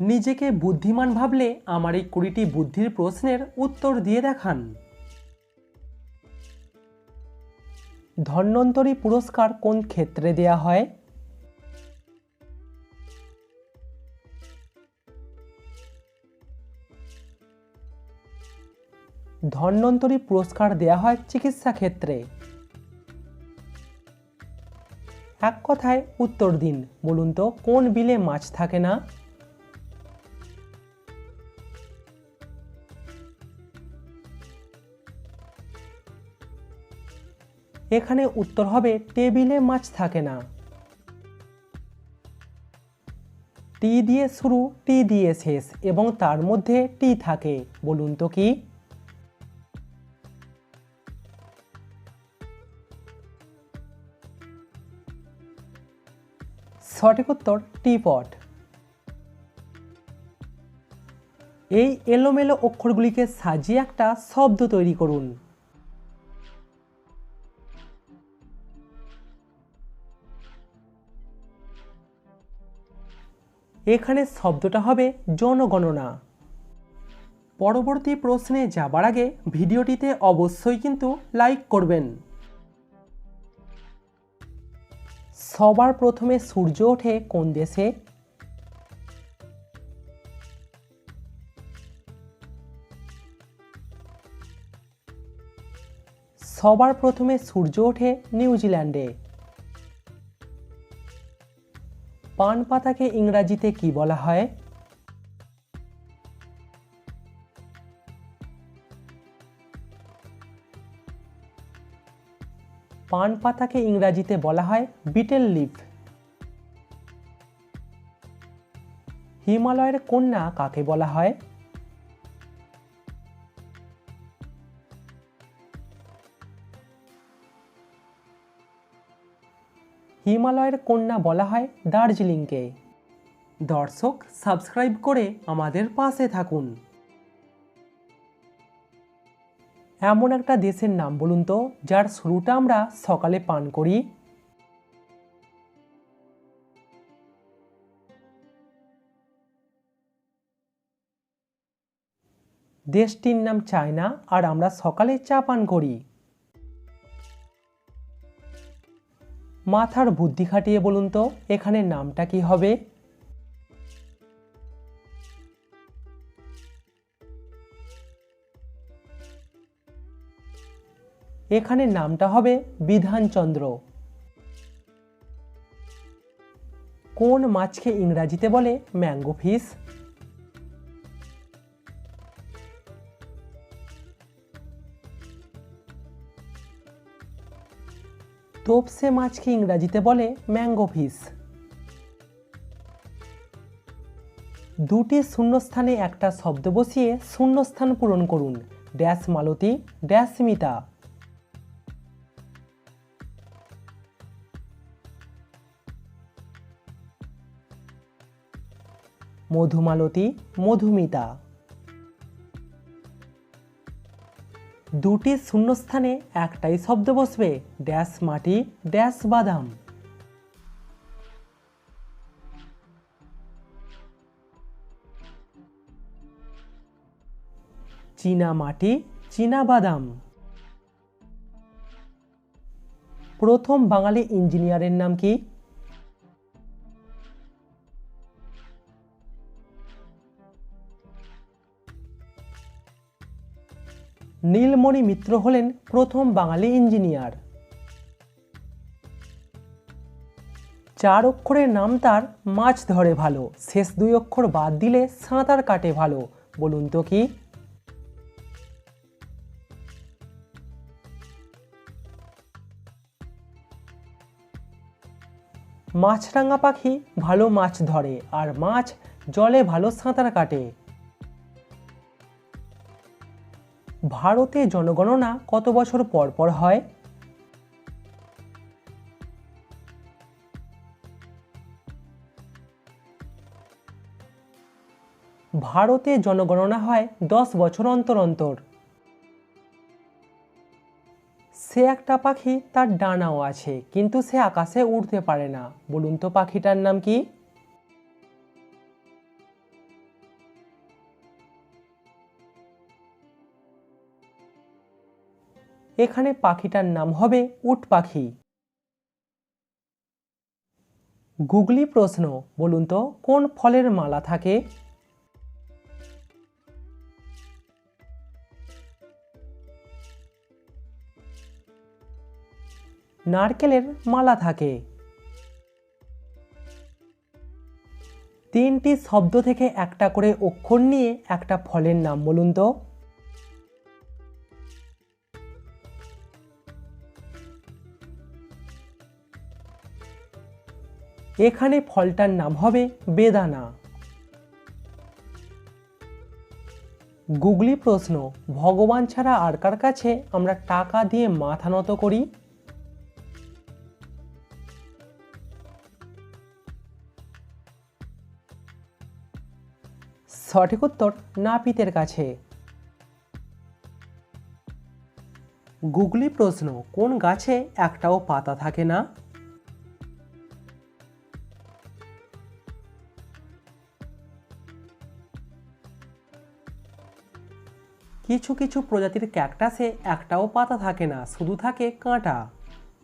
নিজেকে বুদ্ধিমান ভাবলে আমার এই কুড়িটি বুদ্ধির প্রশ্নের উত্তর দিয়ে দেখান। ধন্বন্তরী পুরস্কার কোন ক্ষেত্রে দেয়া হয়? ধন্বন্তরী পুরস্কার দেয়া হয় চিকিৎসা ক্ষেত্রে। এক কথায় উত্তর দিন, বলুন তো, কোন বিলে মাছ থাকে না? এখানে উত্তর হবে, টেবিলে মাছ থাকে না। টি দিয়ে শুরু, টি দিয়ে শেষ, এবং তার মধ্যে টি থাকে। বলুন তো কি? সঠিক উত্তর টিপট এই এলোমেলো অক্ষরগুলিকে সাজিয়ে একটা শব্দ তৈরি করুন। এখানে শব্দটা হবে জনগণনা। পরবর্তী প্রশ্নে যাবার আগে ভিডিওটিতে অবশ্যই কিন্তু লাইক করবেন। সবার প্রথমে সূর্য ওঠে কোন দেশে? সবার প্রথমে সূর্য ওঠে নিউজিল্যান্ডে। পান পাতাকে ইংরাজিতে কি বলা হয়? পান পাতাকে ইংরাজিতে বলা হয় বিটেল লিভ হিমালয়ের কন্যা কাকে বলা হয়? হিমালয়ের কন্যা বলা হয় দার্জিলিংকে। দর্শক, সাবস্ক্রাইব করে আমাদের পাশে থাকুন। এমন একটা দেশের নাম বলুন তো, যার শুরুটা আমরা সকালে পান করি। দেশটির নাম চায়না, আর আমরা সকালে চা পান করি। মাথার বুদ্ধি খাটিয়ে বলুন তো, এখানে নামটা কি হবে? এখানে নামটা হবে বিধানচন্দ্র। কোন মাছকে ইংরাজিতে বলে ম্যাঙ্গো ফিশ? তোপসে মাছকে ইংরাজিতে বলে ম্যাঙ্গো ফিশ। দুটি শূন্যস্থানে একটা শব্দ বসিয়ে শূন্যস্থান পূরণ করুন। Dash Malati, dash Mita. Madhumalati, Madhumita. দুটি শূন্যস্থানে একটাই শব্দ বসবে, ড্যাশ মাটি, ড্যাশ বাদাম। চীনা মাটি, চীনা বাদাম। প্রথম বাঙালি ইঞ্জিনিয়ারের নাম কি? নীলমণি মিত্র হলেন প্রথম বাঙালি ইঞ্জিনিয়ার। চার অক্ষরের নাম তার মাছ ধরে ভালো, শেষ দুই অক্ষর বাদ দিলে সাঁতার কাটে ভালো, বলুন তো কি? মাছরাঙা পাখি ভালো মাছ ধরে, আর মাছ জলে ভালো সাঁতার কাটে। ভারতে জনগণনা কত বছর পর পর হয়? ভারতে জনগণনা হয় দশ বছর অন্তর অন্তর। সে একটা পাখি তার ডানাও আছে, কিন্তু সে আকাশে উড়তে পারে না। বলুন তো পাখিটার নাম কি? এখানে পাখিটার নাম হবে উট পাখি। গুগলি প্রশ্ন, বলুন তো, কোন ফলের মালা থাকে? নারকেলের মালা থাকে। তিনটি শব্দ থেকে একটা করে অক্ষর নিয়ে একটা ফলের নাম, বলুন তো। এখানে ফলটার নাম হবে বেদানা। গুগলি প্রশ্ন, ভগবান ছাড়া আর কার কাছে আমরা টাকা দিয়ে মাথা নত করি? সঠিক উত্তর নাপিতের কাছে। গুগলি প্রশ্ন, কোন গাছে একটাও পাতা থাকে না? কিছু কিছু প্রজাতির ক্যাকটাসে একটাও পাতা থাকে না শুধু থাকে কাঁটা।